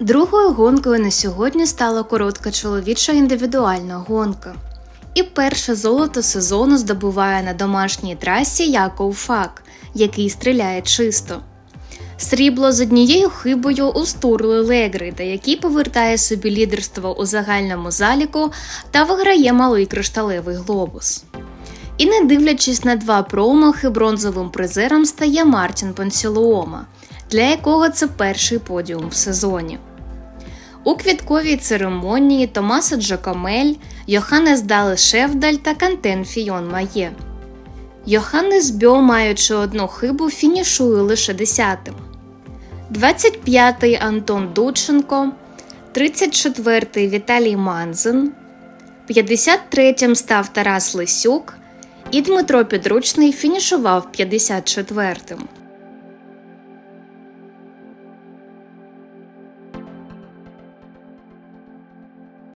Другою гонкою на сьогодні стала коротка чоловіча індивідуальна гонка. І перше золото сезону здобуває на домашній трасі Яков Фак, який стріляє чисто. Срібло з однією хибою у Стурли Легрида, який повертає собі лідерство у загальному заліку та виграє малий кришталевий глобус. І не дивлячись на два промахи, бронзовим призером стає Мартін Пансілуома, для якого це перший подіум в сезоні. У квітковій церемонії Томаса Джакамель, Йоханнес Дале Шевдаль та Кантен Фіон Має. Йоханнес Бьо, маючи одну хибу, фінішує лише десятим. 25-й Антон Дученко, 34-й Віталій Манзин, 53-м став Тарас Лисюк, і Дмитро Підручний фінішував 54-м.